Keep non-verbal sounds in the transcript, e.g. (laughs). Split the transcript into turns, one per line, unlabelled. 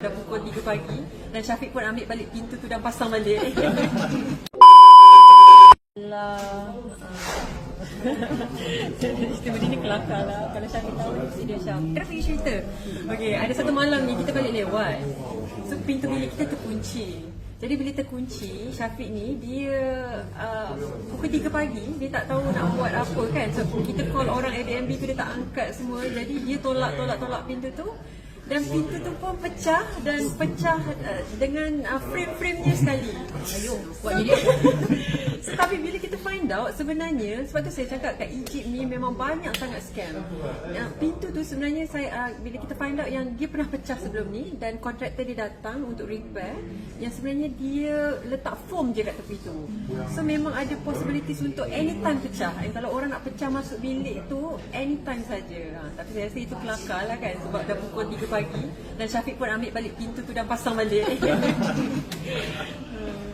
Dah pukul 3 pagi dan Syafiq pun ambil balik pintu tu dan pasang balik. cerita benda ni kelakar lah. Kalau Syafiq tahu mesti dia Syam. Kenapa you cerita? Okay, ada satu malam ni kita balik lewat. So pintu bilik kita terkunci. Jadi bila terkunci, Syafiq ni dia uh, pukul 3 pagi dia tak tahu nak buat apa kan. So kita call orang Airbnb tu dia tak angkat semua. Jadi dia tolak tolak tolak pintu tu dan pintu tu pun pecah dan pecah uh, dengan uh, frame-frame dia sekali. Ayuh, buat jadi. (laughs) so, tapi bila kita find out sebenarnya sebab tu saya cakap kat Egypt ni memang banyak sangat scam. Yang pintu tu sebenarnya saya uh, bila kita find out yang dia pernah pecah sebelum ni dan kontraktor dia datang untuk repair yang sebenarnya dia letak foam je kat tepi tu. So memang ada possibilities untuk anytime pecah. And kalau orang nak pecah masuk bilik tu anytime saja. Ha, tapi saya rasa itu kelakar lah kan sebab dah pukul 3 pagi dan Syafiq pun ambil balik pintu tu dan pasang balik. (laughs)